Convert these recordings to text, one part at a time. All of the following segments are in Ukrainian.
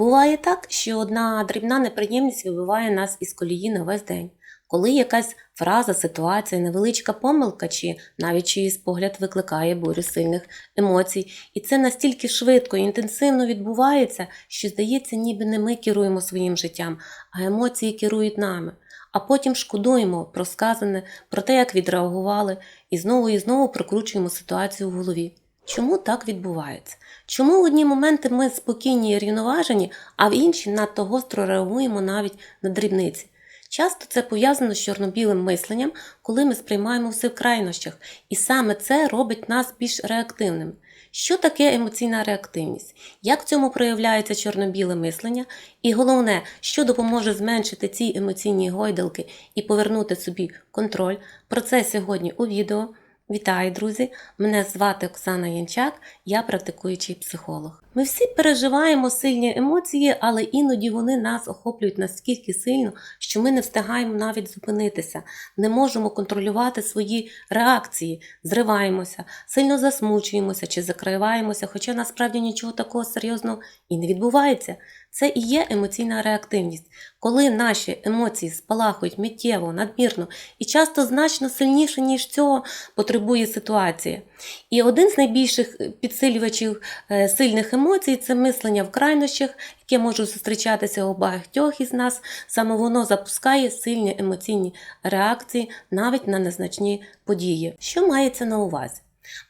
Буває так, що одна дрібна неприємність вибиває нас із колії на весь день. Коли якась фраза, ситуація, невеличка помилка чи навіть чиїсь погляд викликає бурю сильних емоцій, і це настільки швидко і інтенсивно відбувається, що здається, ніби не ми керуємо своїм життям, а емоції керують нами. А потім шкодуємо про сказане, про те, як відреагували, і знову і знову прокручуємо ситуацію в голові. Чому так відбувається? Чому в одні моменти ми спокійні і рівноважені, а в інші надто гостро реагуємо навіть на дрібниці? Часто це пов'язано з чорно-білим мисленням, коли ми сприймаємо все в крайнощах, і саме це робить нас більш реактивними. Що таке емоційна реактивність? Як в цьому проявляється чорно-біле мислення? І головне, що допоможе зменшити ці емоційні гойдалки і повернути собі контроль? Про це сьогодні у відео. Вітаю, друзі! Мене звати Оксана Янчак, я практикуючий психолог. Ми всі переживаємо сильні емоції, але іноді вони нас охоплюють настільки сильно, що ми не встигаємо навіть зупинитися, не можемо контролювати свої реакції, зриваємося, сильно засмучуємося чи закриваємося, хоча насправді нічого такого серйозного і не відбувається. Це і є емоційна реактивність, коли наші емоції спалахують миттєво, надмірно і часто значно сильніше, ніж цього потребує ситуація. І один з найбільших підсилювачів е, сильних емоцій це мислення в крайнощах, яке може зустрічатися у багатьох із нас. Саме воно запускає сильні емоційні реакції навіть на незначні події. Що мається на увазі?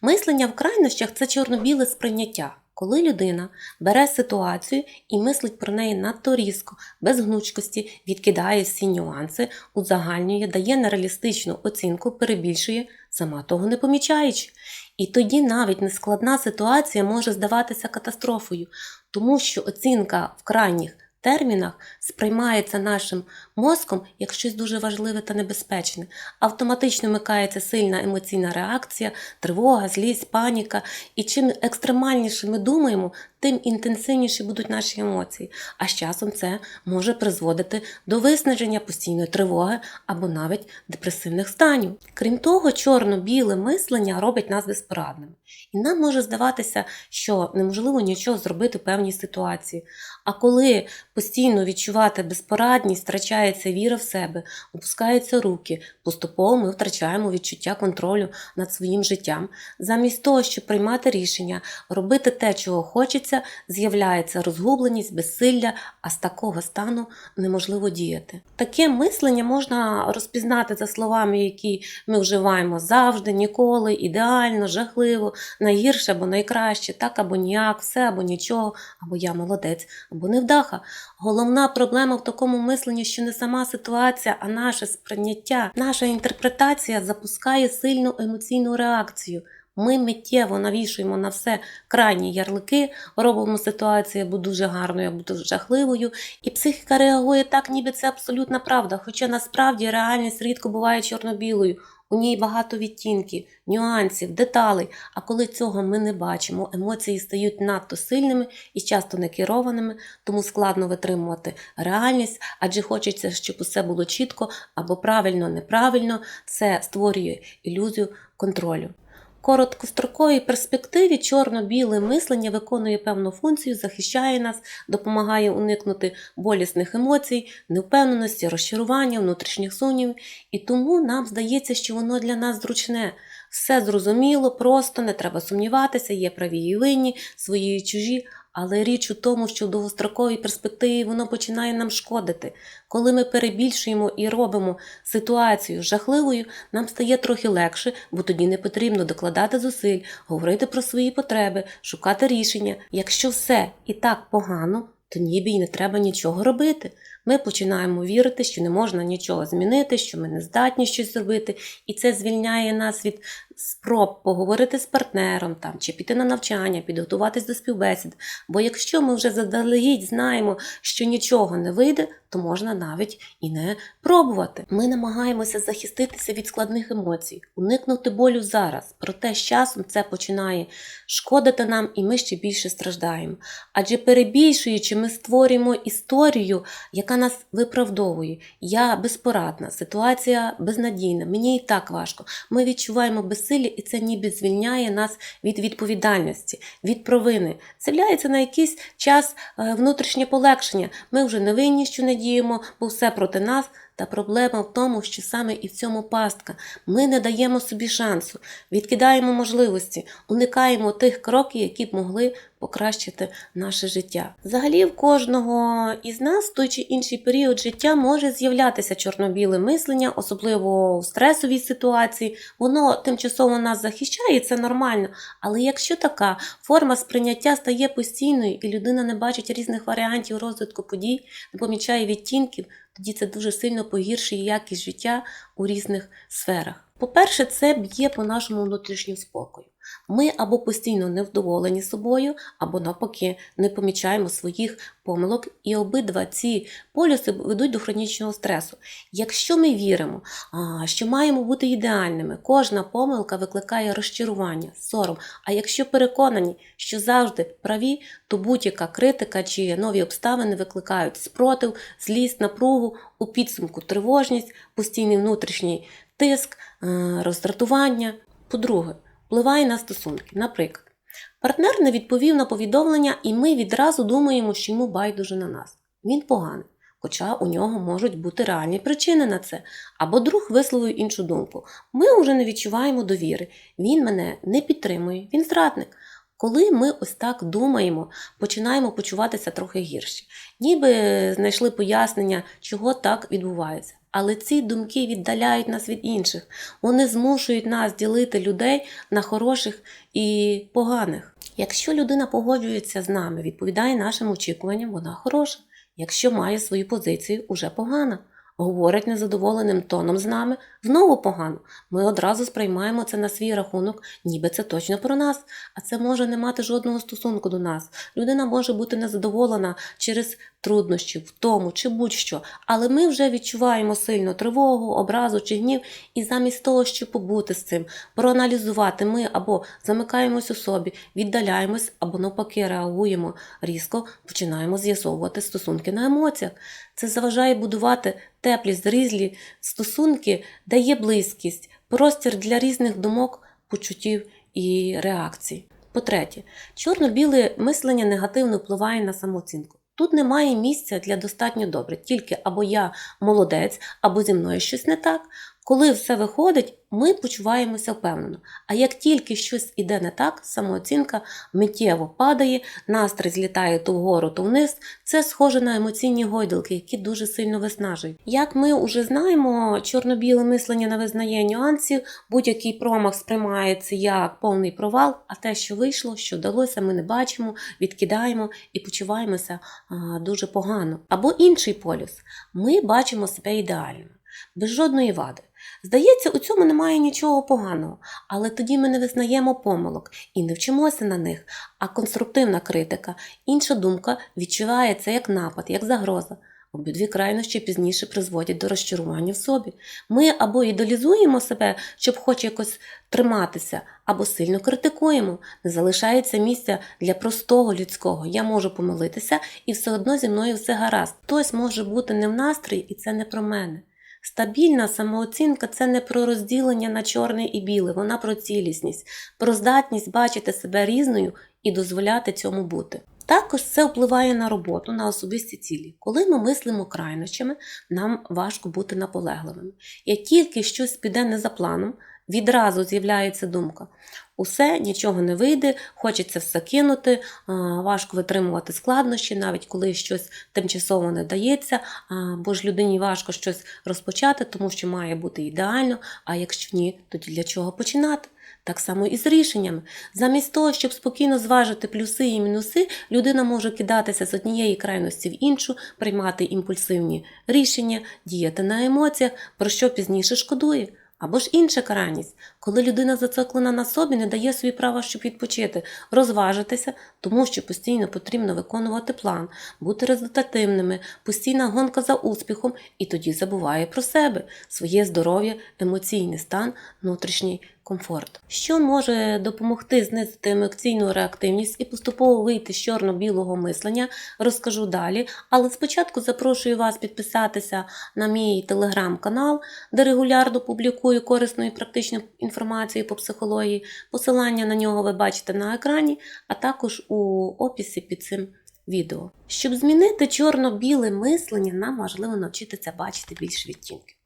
Мислення в крайнощах це чорно-біле сприйняття. Коли людина бере ситуацію і мислить про неї надто різко, без гнучкості, відкидає всі нюанси, узагальнює, дає нереалістичну оцінку, перебільшує, сама того не помічаючи. І тоді навіть нескладна ситуація може здаватися катастрофою, тому що оцінка в крайніх термінах сприймається нашим мозком як щось дуже важливе та небезпечне. Автоматично вмикається сильна емоційна реакція, тривога, злість, паніка. І чим екстремальніше ми думаємо, тим інтенсивніші будуть наші емоції. А з часом це може призводити до виснаження постійної тривоги або навіть депресивних станів. Крім того, чорно-біле мислення робить нас безпорадними. І нам може здаватися, що неможливо нічого зробити в певній ситуації. А коли постійно відчувати безпорадність, втрачається віра в себе, опускаються руки, поступово ми втрачаємо відчуття контролю над своїм життям. Замість того, щоб приймати рішення, робити те, чого хочеться, з'являється розгубленість, безсилля, а з такого стану неможливо діяти. Таке мислення можна розпізнати за словами, які ми вживаємо завжди, ніколи, ідеально, жахливо, найгірше або найкраще, так або ніяк, все або нічого, або я молодець, або невдаха. Головна проблема в такому мисленні, що не сама ситуація, а наше сприйняття, наша інтерпретація запускає сильну емоційну реакцію. Ми миттєво навішуємо на все крайні ярлики, робимо ситуацію або дуже гарною, або дуже жахливою, і психіка реагує так, ніби це абсолютна правда. Хоча насправді реальність рідко буває чорно-білою. У ній багато відтінків, нюансів, деталей. А коли цього ми не бачимо, емоції стають надто сильними і часто некерованими, тому складно витримувати реальність, адже хочеться, щоб усе було чітко або правильно, неправильно. Це створює ілюзію контролю. Короткостроковій перспективі чорно-біле мислення виконує певну функцію, захищає нас, допомагає уникнути болісних емоцій, невпевненості, розчарування, внутрішніх сумнівів. І тому нам здається, що воно для нас зручне. Все зрозуміло, просто не треба сумніватися, є праві і винні, свої і чужі. Але річ у тому, що в довгостроковій перспективі воно починає нам шкодити. Коли ми перебільшуємо і робимо ситуацію жахливою, нам стає трохи легше, бо тоді не потрібно докладати зусиль, говорити про свої потреби, шукати рішення. Якщо все і так погано, то ніби й не треба нічого робити. Ми починаємо вірити, що не можна нічого змінити, що ми не здатні щось зробити, і це звільняє нас від спроб поговорити з партнером там, чи піти на навчання, підготуватись до співбесід. Бо якщо ми вже заздалегідь знаємо, що нічого не вийде, то можна навіть і не пробувати. Ми намагаємося захиститися від складних емоцій, уникнути болю зараз. Проте з часом це починає шкодити нам, і ми ще більше страждаємо. Адже перебільшуючи, ми створюємо історію, яка нас виправдовує. Я безпорадна, ситуація безнадійна, мені і так важко. Ми відчуваємо безсилля, і це ніби звільняє нас від відповідальності, від провини. З'являється на якийсь час е, внутрішнє полегшення. Ми вже не винні, що не діємо, бо все проти нас. Та проблема в тому, що саме і в цьому пастка. Ми не даємо собі шансу, відкидаємо можливості, уникаємо тих кроків, які б могли покращити наше життя. Взагалі, в кожного із нас той чи інший період життя може з'являтися чорно-біле мислення, особливо в стресовій ситуації. Воно тимчасово нас захищає, і це нормально. Але якщо така форма сприйняття стає постійною, і людина не бачить різних варіантів розвитку подій, не помічає відтінків, тоді це дуже сильно погіршує якість життя у різних сферах. По-перше, це б'є по нашому внутрішньому спокою. Ми або постійно невдоволені собою, або навпаки не помічаємо своїх помилок, і обидва ці полюси ведуть до хронічного стресу. Якщо ми віримо, що маємо бути ідеальними, кожна помилка викликає розчарування, сором. А якщо переконані, що завжди праві, то будь-яка критика чи нові обставини викликають спротив, злість, напругу, у підсумку тривожність, постійний внутрішній тиск, е, роздратування. По-друге, впливає на стосунки. Наприклад, партнер не відповів на повідомлення, і ми відразу думаємо, що йому байдуже на нас. Він поганий. Хоча у нього можуть бути реальні причини на це, або друг висловив іншу думку. Ми вже не відчуваємо довіри. Він мене не підтримує, він зрадник. Коли ми ось так думаємо, починаємо почуватися трохи гірше, ніби знайшли пояснення, чого так відбувається. Але ці думки віддаляють нас від інших. Вони змушують нас ділити людей на хороших і поганих. Якщо людина погоджується з нами, відповідає нашим очікуванням, вона хороша. Якщо має свою позицію, уже погана. Говорить незадоволеним тоном з нами, знову погано. Ми одразу сприймаємо це на свій рахунок, ніби це точно про нас, а це може не мати жодного стосунку до нас. Людина може бути незадоволена через труднощі, втому чи будь-що, але ми вже відчуваємо сильну тривогу, образу чи гнів, і замість того, щоб побути з цим, проаналізувати, ми або замикаємось у собі, віддаляємось, або навпаки реагуємо різко, починаємо з'ясовувати стосунки на емоціях. Це заважає будувати теплі, зрізлі стосунки, дає близькість, простір для різних думок, почуттів і реакцій. По-третє, чорно-біле мислення негативно впливає на самооцінку. Тут немає місця для достатньо добре, тільки або я молодець, або зі мною щось не так. Коли все виходить, ми почуваємося впевнено. А як тільки щось іде не так, самооцінка миттєво падає, настрій злітає то вгору, то вниз. Це схоже на емоційні гойдалки, які дуже сильно виснажують. Як ми вже знаємо, чорно-біле мислення не визнає нюансів, будь-який промах сприймається як повний провал, а те, що вийшло, що вдалося, ми не бачимо, відкидаємо і почуваємося а, дуже погано. Або інший полюс: ми бачимо себе ідеальним, без жодної вади. Здається, у цьому немає нічого поганого, але тоді ми не визнаємо помилок і не вчимося на них. А конструктивна критика, інша думка відчувається як напад, як загроза. Обидві крайнощі пізніше призводять до розчарування в собі. Ми або ідеалізуємо себе, щоб хоч якось триматися, або сильно критикуємо. Не залишається місця для простого людського. Я можу помилитися, і все одно зі мною все гаразд. Хтось може бути не в настрої, і це не про мене. Стабільна самооцінка це не про розділення на чорне і біле, вона про цілісність, про здатність бачити себе різною і дозволяти цьому бути. Також це впливає на роботу, на особисті цілі. Коли ми мислимо крайнощами, нам важко бути наполегливими. Як тільки щось піде не за планом, відразу з'являється думка: усе, нічого не вийде, хочеться все кинути, важко витримувати складнощі, навіть коли щось тимчасово не дається, бо ж людині важко щось розпочати, тому що має бути ідеально, а якщо ні, тоді для чого починати? Так само і з рішеннями. Замість того, щоб спокійно зважити плюси і мінуси, людина може кидатися з однієї крайності в іншу, приймати імпульсивні рішення, діяти на емоціях, про що пізніше шкодує. Або ж інша крайність, коли людина зациклена на собі, не дає собі права, щоб відпочити, розважитися, тому що постійно потрібно виконувати план, бути результативними, постійна гонка за успіхом, і тоді забуває про себе, своє здоров'я, емоційний стан, внутрішній комфорт. Що може допомогти знизити емоційну реактивність і поступово вийти з чорно-білого мислення, розкажу далі. Але спочатку запрошую вас підписатися на мій телеграм-канал, де регулярно публікую корисну і практичну інформацію по психології. Посилання на нього ви бачите на екрані, а також у описі під цим відео. Щоб змінити чорно-біле мислення, нам важливо навчитися бачити більше відтінків.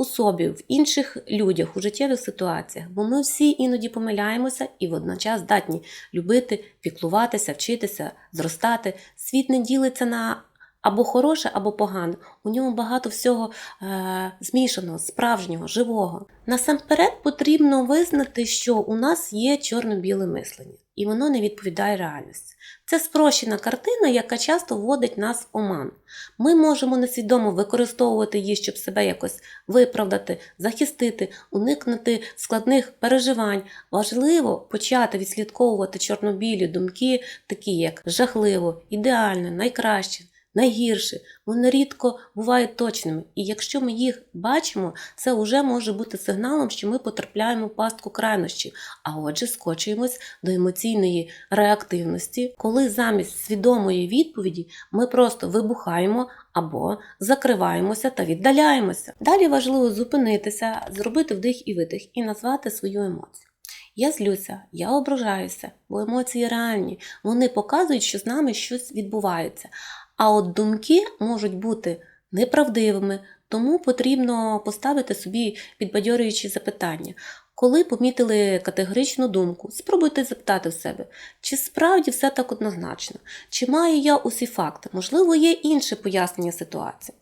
У собі, в інших людях, у життєвих ситуаціях, бо ми всі іноді помиляємося і водночас здатні любити, піклуватися, вчитися, зростати. Світ не ділиться на або хороше, або погане. У ньому багато всього е- змішаного, справжнього, живого. Насамперед потрібно визнати, що у нас є чорно-біле мислення, і воно не відповідає реальності. Це спрощена картина, яка часто вводить нас в оман. Ми можемо несвідомо використовувати її, щоб себе якось виправдати, захистити, уникнути складних переживань. Важливо почати відслідковувати чорнобілі думки, такі як жахливо, ідеально, найкраще. Найгірше, вони рідко бувають точними, і якщо ми їх бачимо, це вже може бути сигналом, що ми потрапляємо в пастку крайнощів, а отже, скочуємось до емоційної реактивності, коли замість свідомої відповіді ми просто вибухаємо або закриваємося та віддаляємося. Далі важливо зупинитися, зробити вдих і видих і назвати свою емоцію. Я злюся, я ображаюся, бо емоції реальні. Вони показують, що з нами щось відбувається. А от думки можуть бути неправдивими, тому потрібно поставити собі підбадьорюючі запитання. Коли помітили категоричну думку, спробуйте запитати в себе, чи справді все так однозначно, чи маю я усі факти, можливо, є інше пояснення ситуації.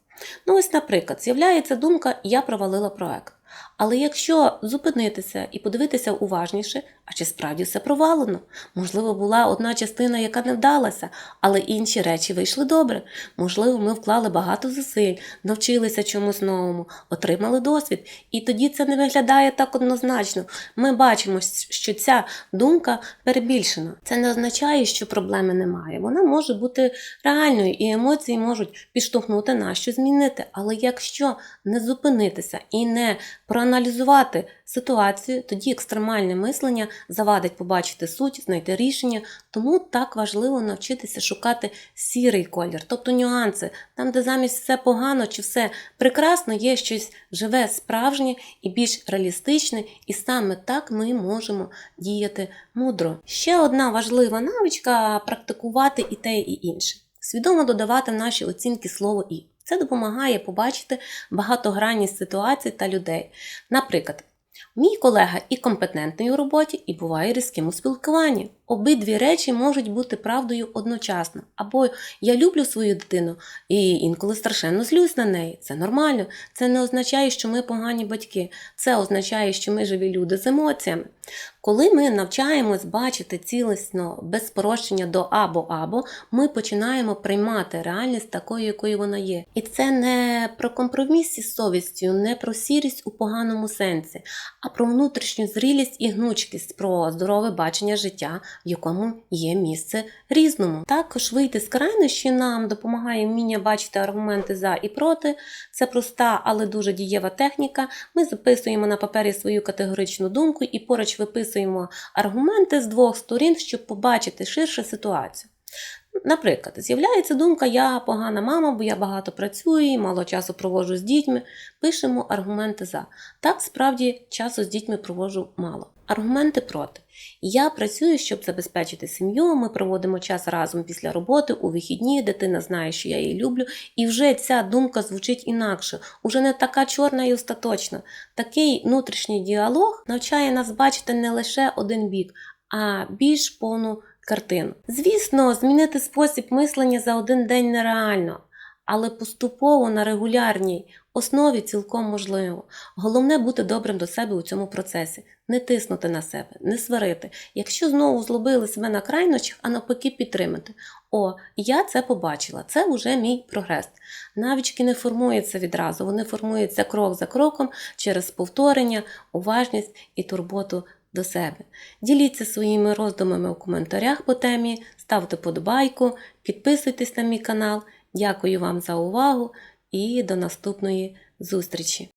Ну, ось, наприклад, з'являється думка Я провалила проект. Але якщо зупинитися і подивитися уважніше, а чи справді все провалено? Можливо, була одна частина, яка не вдалася, але інші речі вийшли добре. Можливо, ми вклали багато зусиль, навчилися чомусь новому, отримали досвід, і тоді це не виглядає так однозначно. Ми бачимо, що ця думка перебільшена. Це не означає, що проблеми немає. Вона може бути реальною, і емоції можуть підштовхнути нас що змінити. Але якщо не зупинитися і не проаналізувати ситуацію, тоді екстремальне мислення завадить побачити суть, знайти рішення. Тому так важливо навчитися шукати сірий колір, тобто нюанси, там, де замість все погано чи все прекрасно, є щось живе, справжнє і більш реалістичне, і саме так ми можемо діяти мудро. Ще одна важлива навичка практикувати і те, і інше. Свідомо додавати в наші оцінки слово і. Це допомагає побачити багатогранність ситуацій та людей. Наприклад, мій колега і компетентний у роботі, і буває різким у спілкуванні. Обидві речі можуть бути правдою одночасно. Або я люблю свою дитину і інколи страшенно злюсь на неї. Це нормально. Це не означає, що ми погані батьки. Це означає, що ми живі люди з емоціями. Коли ми навчаємось бачити цілісно без спрощення до або-або, ми починаємо приймати реальність такою, якою вона є. І це не про компроміс із совістю, не про сірість у поганому сенсі, а про внутрішню зрілість і гнучкість, про здорове бачення життя, якому є місце різному. Також вийти з крайнощі нам допомагає вміння бачити аргументи за і проти. Це проста, але дуже дієва техніка. Ми записуємо на папері свою категоричну думку і поруч виписуємо аргументи з двох сторін, щоб побачити ширше ситуацію. Наприклад, з'являється думка, я погана мама, бо я багато працюю, мало часу проводжу з дітьми. Пишемо аргументи за. Так, справді, часу з дітьми проводжу мало. Аргументи проти. Я працюю, щоб забезпечити сім'ю. Ми проводимо час разом після роботи у вихідні. Дитина знає, що я її люблю, і вже ця думка звучить інакше, уже не така чорна і остаточна. Такий внутрішній діалог навчає нас бачити не лише один бік, а більш повну картину. Звісно, змінити спосіб мислення за один день нереально, але поступово на регулярній основі цілком можливо. Головне бути добрим до себе у цьому процесі, не тиснути на себе, не сварити. Якщо знову злобили себе на крайнощах, а навпаки підтримати. О, я це побачила, це вже мій прогрес. Навички не формуються відразу, вони формуються крок за кроком через повторення, уважність і турботу до себе. Діліться своїми роздумами у коментарях по темі, ставте подобайку, підписуйтесь на мій канал. Дякую вам за увагу і до наступної зустрічі!